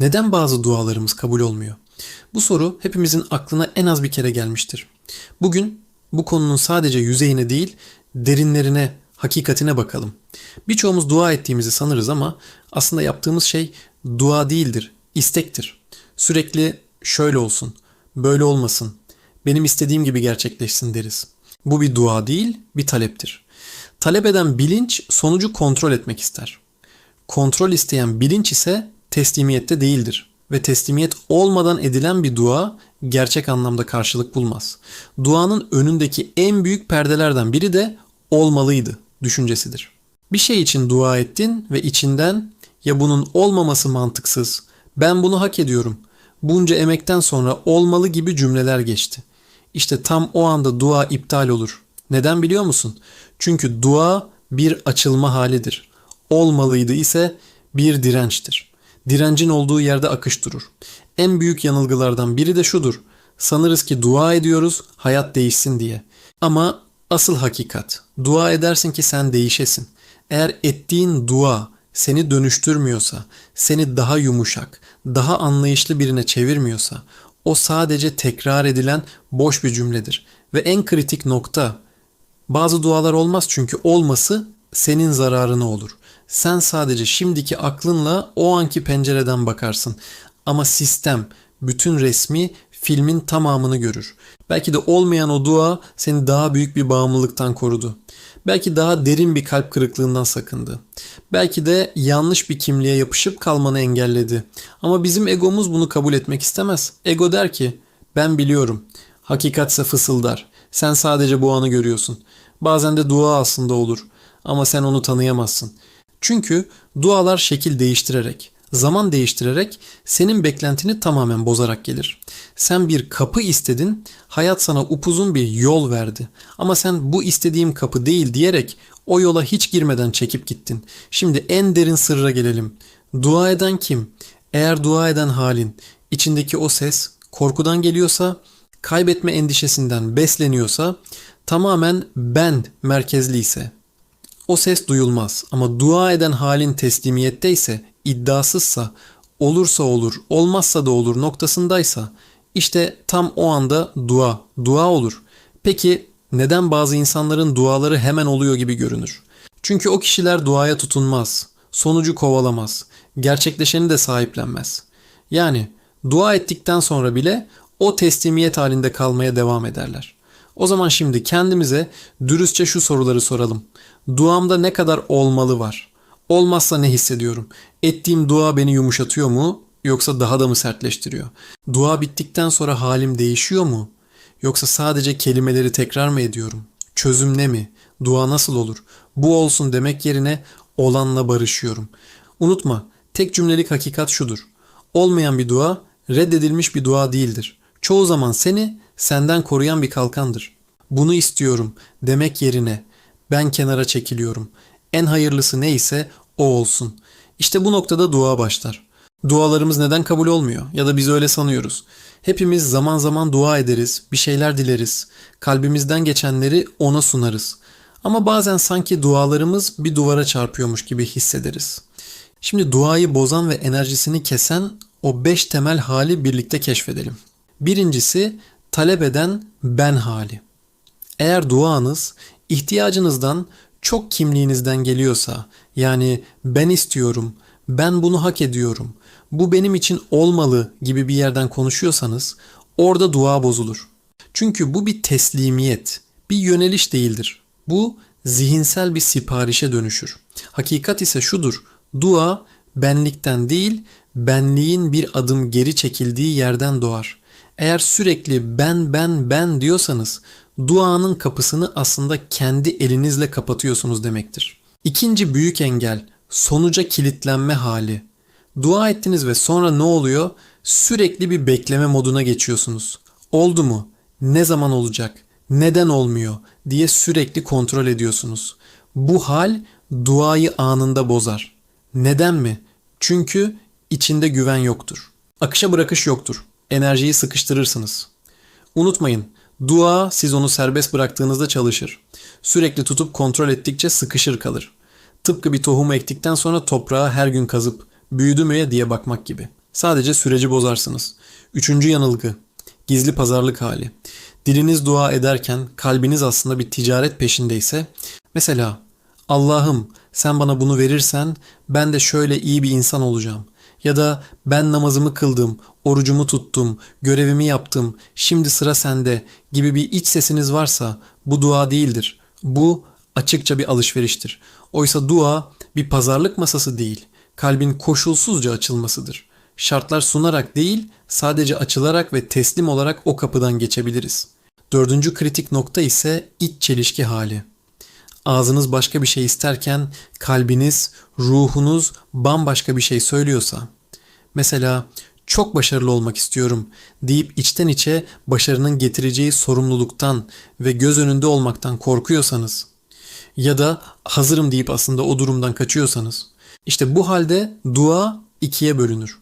Neden bazı dualarımız kabul olmuyor? Bu soru hepimizin aklına en az bir kere gelmiştir. Bugün bu konunun sadece yüzeyine değil, derinlerine, hakikatine bakalım. Birçoğumuz dua ettiğimizi sanırız ama aslında yaptığımız şey dua değildir, istektir. Sürekli şöyle olsun, böyle olmasın, benim istediğim gibi gerçekleşsin deriz. Bu bir dua değil, bir taleptir. Talep eden bilinç sonucu kontrol etmek ister. Kontrol isteyen bilinç ise teslimiyette değildir ve teslimiyet olmadan edilen bir dua gerçek anlamda karşılık bulmaz. Duanın önündeki en büyük perdelerden biri de olmalıydı düşüncesidir. Bir şey için dua ettin ve içinden ya bunun olmaması mantıksız, ben bunu hak ediyorum, bunca emekten sonra olmalı gibi cümleler geçti. İşte tam o anda dua iptal olur. Neden biliyor musun? Çünkü dua bir açılma halidir. Olmalıydı ise bir dirençtir. Direncin olduğu yerde akış durur. En büyük yanılgılardan biri de şudur. Sanırız ki dua ediyoruz hayat değişsin diye. Ama asıl hakikat dua edersin ki sen değişesin. Eğer ettiğin dua seni dönüştürmüyorsa, seni daha yumuşak, daha anlayışlı birine çevirmiyorsa o sadece tekrar edilen boş bir cümledir. Ve en kritik nokta bazı dualar olmaz çünkü olması senin zararına olur. Sen sadece şimdiki aklınla o anki pencereden bakarsın. Ama sistem bütün resmi filmin tamamını görür. Belki de olmayan o dua seni daha büyük bir bağımlılıktan korudu. Belki daha derin bir kalp kırıklığından sakındı. Belki de yanlış bir kimliğe yapışıp kalmanı engelledi. Ama bizim egomuz bunu kabul etmek istemez. Ego der ki ben biliyorum. Hakikatse fısıldar. Sen sadece bu anı görüyorsun. Bazen de dua aslında olur ama sen onu tanıyamazsın. Çünkü dualar şekil değiştirerek, zaman değiştirerek senin beklentini tamamen bozarak gelir. Sen bir kapı istedin, hayat sana upuzun bir yol verdi. Ama sen bu istediğim kapı değil diyerek o yola hiç girmeden çekip gittin. Şimdi en derin sırra gelelim. Dua eden kim? Eğer dua eden halin, içindeki o ses korkudan geliyorsa, kaybetme endişesinden besleniyorsa, tamamen ben merkezli ise o ses duyulmaz ama dua eden halin teslimiyette ise iddiasızsa olursa olur olmazsa da olur noktasındaysa işte tam o anda dua dua olur. Peki neden bazı insanların duaları hemen oluyor gibi görünür? Çünkü o kişiler duaya tutunmaz, sonucu kovalamaz, gerçekleşeni de sahiplenmez. Yani dua ettikten sonra bile o teslimiyet halinde kalmaya devam ederler. O zaman şimdi kendimize dürüstçe şu soruları soralım. Duamda ne kadar olmalı var? Olmazsa ne hissediyorum? Ettiğim dua beni yumuşatıyor mu yoksa daha da mı sertleştiriyor? Dua bittikten sonra halim değişiyor mu? Yoksa sadece kelimeleri tekrar mı ediyorum? Çözüm ne mi? Dua nasıl olur? Bu olsun demek yerine olanla barışıyorum. Unutma, tek cümlelik hakikat şudur. Olmayan bir dua reddedilmiş bir dua değildir. Çoğu zaman seni senden koruyan bir kalkandır. Bunu istiyorum demek yerine ben kenara çekiliyorum. En hayırlısı neyse o olsun. İşte bu noktada dua başlar. Dualarımız neden kabul olmuyor ya da biz öyle sanıyoruz. Hepimiz zaman zaman dua ederiz, bir şeyler dileriz. Kalbimizden geçenleri ona sunarız. Ama bazen sanki dualarımız bir duvara çarpıyormuş gibi hissederiz. Şimdi duayı bozan ve enerjisini kesen o beş temel hali birlikte keşfedelim. Birincisi talep eden ben hali. Eğer duanız ihtiyacınızdan çok kimliğinizden geliyorsa yani ben istiyorum, ben bunu hak ediyorum, bu benim için olmalı gibi bir yerden konuşuyorsanız orada dua bozulur. Çünkü bu bir teslimiyet, bir yöneliş değildir. Bu zihinsel bir siparişe dönüşür. Hakikat ise şudur. Dua benlikten değil, benliğin bir adım geri çekildiği yerden doğar. Eğer sürekli ben ben ben diyorsanız duanın kapısını aslında kendi elinizle kapatıyorsunuz demektir. İkinci büyük engel sonuca kilitlenme hali. Dua ettiniz ve sonra ne oluyor? Sürekli bir bekleme moduna geçiyorsunuz. Oldu mu? Ne zaman olacak? Neden olmuyor? diye sürekli kontrol ediyorsunuz. Bu hal duayı anında bozar. Neden mi? Çünkü içinde güven yoktur. Akışa bırakış yoktur. Enerjiyi sıkıştırırsınız. Unutmayın, dua siz onu serbest bıraktığınızda çalışır. Sürekli tutup kontrol ettikçe sıkışır kalır. Tıpkı bir tohumu ektikten sonra toprağa her gün kazıp büyüdü mü diye bakmak gibi. Sadece süreci bozarsınız. Üçüncü yanılgı. Gizli pazarlık hali. Diliniz dua ederken kalbiniz aslında bir ticaret peşindeyse mesela Allah'ım sen bana bunu verirsen ben de şöyle iyi bir insan olacağım. Ya da ben namazımı kıldım, orucumu tuttum, görevimi yaptım, şimdi sıra sende gibi bir iç sesiniz varsa bu dua değildir. Bu açıkça bir alışveriştir. Oysa dua bir pazarlık masası değil, kalbin koşulsuzca açılmasıdır. Şartlar sunarak değil, sadece açılarak ve teslim olarak o kapıdan geçebiliriz. Dördüncü kritik nokta ise iç çelişki hali. Ağzınız başka bir şey isterken kalbiniz, ruhunuz bambaşka bir şey söylüyorsa. Mesela çok başarılı olmak istiyorum deyip içten içe başarının getireceği sorumluluktan ve göz önünde olmaktan korkuyorsanız ya da hazırım deyip aslında o durumdan kaçıyorsanız işte bu halde dua ikiye bölünür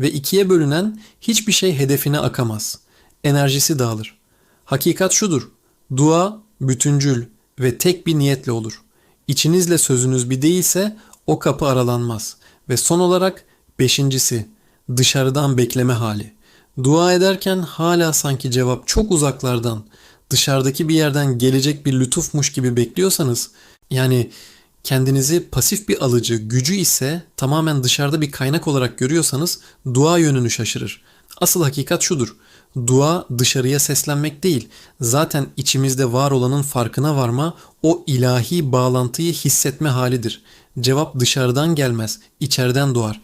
ve ikiye bölünen hiçbir şey hedefine akamaz. Enerjisi dağılır. Hakikat şudur. Dua bütüncül ve tek bir niyetle olur. İçinizle sözünüz bir değilse o kapı aralanmaz. Ve son olarak beşincisi dışarıdan bekleme hali. Dua ederken hala sanki cevap çok uzaklardan, dışarıdaki bir yerden gelecek bir lütufmuş gibi bekliyorsanız, yani kendinizi pasif bir alıcı, gücü ise tamamen dışarıda bir kaynak olarak görüyorsanız dua yönünü şaşırır. Asıl hakikat şudur. Dua dışarıya seslenmek değil. Zaten içimizde var olanın farkına varma, o ilahi bağlantıyı hissetme halidir. Cevap dışarıdan gelmez, içeriden doğar.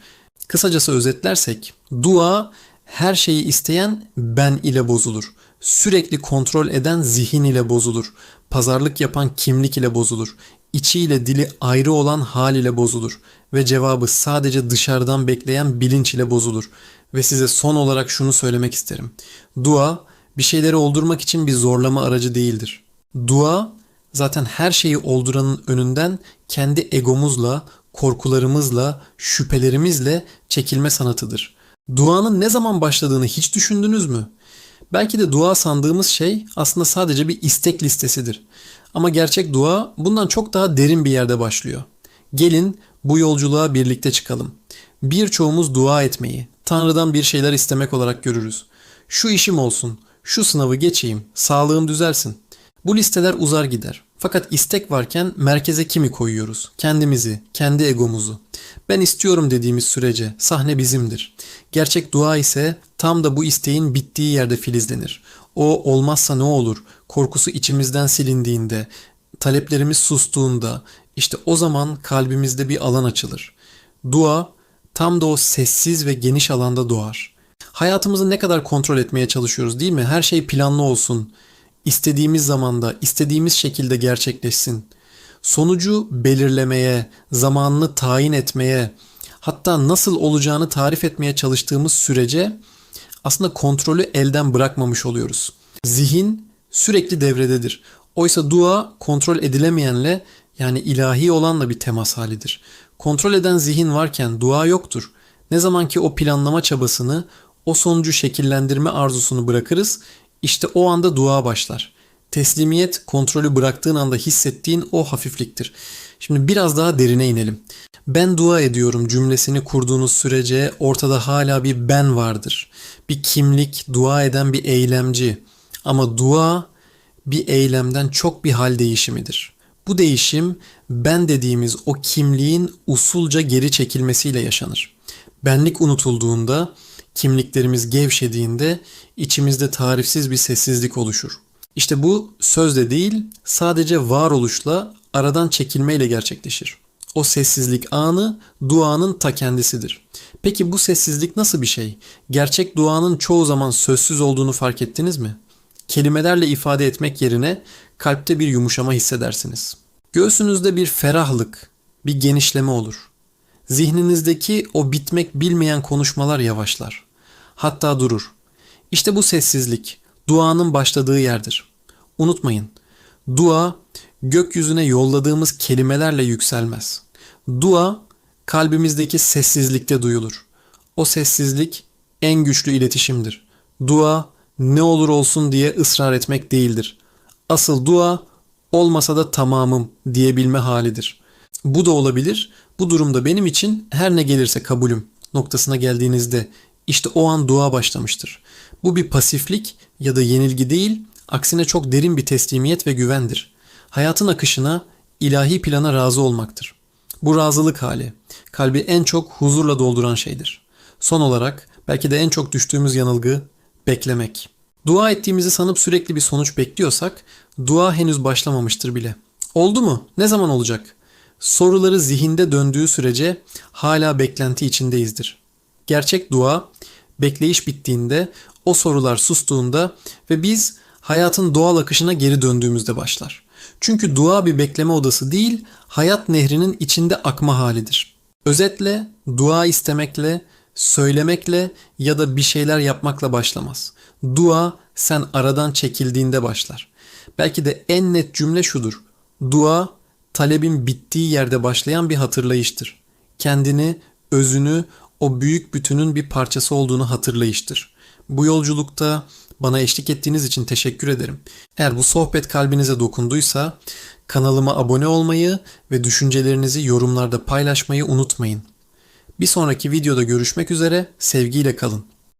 Kısacası özetlersek, dua her şeyi isteyen ben ile bozulur. Sürekli kontrol eden zihin ile bozulur. Pazarlık yapan kimlik ile bozulur. İçiyle dili ayrı olan hal ile bozulur. Ve cevabı sadece dışarıdan bekleyen bilinç ile bozulur. Ve size son olarak şunu söylemek isterim. Dua bir şeyleri oldurmak için bir zorlama aracı değildir. Dua zaten her şeyi olduranın önünden kendi egomuzla, korkularımızla, şüphelerimizle çekilme sanatıdır. Duanın ne zaman başladığını hiç düşündünüz mü? Belki de dua sandığımız şey aslında sadece bir istek listesidir. Ama gerçek dua bundan çok daha derin bir yerde başlıyor. Gelin bu yolculuğa birlikte çıkalım. Birçoğumuz dua etmeyi, Tanrı'dan bir şeyler istemek olarak görürüz. Şu işim olsun, şu sınavı geçeyim, sağlığım düzelsin. Bu listeler uzar gider. Fakat istek varken merkeze kimi koyuyoruz? Kendimizi, kendi egomuzu. Ben istiyorum dediğimiz sürece sahne bizimdir. Gerçek dua ise tam da bu isteğin bittiği yerde filizlenir. O olmazsa ne olur? Korkusu içimizden silindiğinde, taleplerimiz sustuğunda işte o zaman kalbimizde bir alan açılır. Dua tam da o sessiz ve geniş alanda doğar. Hayatımızı ne kadar kontrol etmeye çalışıyoruz değil mi? Her şey planlı olsun. İstediğimiz zamanda, istediğimiz şekilde gerçekleşsin. Sonucu belirlemeye, zamanını tayin etmeye, hatta nasıl olacağını tarif etmeye çalıştığımız sürece aslında kontrolü elden bırakmamış oluyoruz. Zihin sürekli devrededir. Oysa dua kontrol edilemeyenle yani ilahi olanla bir temas halidir. Kontrol eden zihin varken dua yoktur. Ne zaman ki o planlama çabasını, o sonucu şekillendirme arzusunu bırakırız, işte o anda dua başlar. Teslimiyet kontrolü bıraktığın anda hissettiğin o hafifliktir. Şimdi biraz daha derine inelim. Ben dua ediyorum cümlesini kurduğunuz sürece ortada hala bir ben vardır. Bir kimlik, dua eden bir eylemci. Ama dua bir eylemden çok bir hal değişimidir. Bu değişim ben dediğimiz o kimliğin usulca geri çekilmesiyle yaşanır. Benlik unutulduğunda, kimliklerimiz gevşediğinde içimizde tarifsiz bir sessizlik oluşur. İşte bu sözde değil, sadece varoluşla aradan çekilmeyle gerçekleşir. O sessizlik anı duanın ta kendisidir. Peki bu sessizlik nasıl bir şey? Gerçek duanın çoğu zaman sözsüz olduğunu fark ettiniz mi? Kelimelerle ifade etmek yerine kalpte bir yumuşama hissedersiniz. Göğsünüzde bir ferahlık, bir genişleme olur. Zihninizdeki o bitmek bilmeyen konuşmalar yavaşlar. Hatta durur. İşte bu sessizlik duanın başladığı yerdir. Unutmayın. Dua gökyüzüne yolladığımız kelimelerle yükselmez. Dua kalbimizdeki sessizlikte duyulur. O sessizlik en güçlü iletişimdir. Dua ne olur olsun diye ısrar etmek değildir. Asıl dua olmasa da tamamım diyebilme halidir. Bu da olabilir. Bu durumda benim için her ne gelirse kabulüm noktasına geldiğinizde İşte o an dua başlamıştır. Bu bir pasiflik ya da yenilgi değil, aksine çok derin bir teslimiyet ve güvendir. Hayatın akışına, ilahi plana razı olmaktır. Bu razılık hali, kalbi en çok huzurla dolduran şeydir. Son olarak belki de en çok düştüğümüz yanılgı beklemek. Dua ettiğimizi sanıp sürekli bir sonuç bekliyorsak dua henüz başlamamıştır bile. Oldu mu? Ne zaman olacak? Soruları zihinde döndüğü sürece hala beklenti içindeyizdir. Gerçek dua bekleyiş bittiğinde, o sorular sustuğunda ve biz hayatın doğal akışına geri döndüğümüzde başlar. Çünkü dua bir bekleme odası değil, hayat nehrinin içinde akma halidir. Özetle dua istemekle, söylemekle ya da bir şeyler yapmakla başlamaz. Dua sen aradan çekildiğinde başlar. Belki de en net cümle şudur. Dua talebin bittiği yerde başlayan bir hatırlayıştır. Kendini, özünü, o büyük bütünün bir parçası olduğunu hatırlayıştır. Bu yolculukta bana eşlik ettiğiniz için teşekkür ederim. Eğer bu sohbet kalbinize dokunduysa kanalıma abone olmayı ve düşüncelerinizi yorumlarda paylaşmayı unutmayın. Bir sonraki videoda görüşmek üzere, sevgiyle kalın.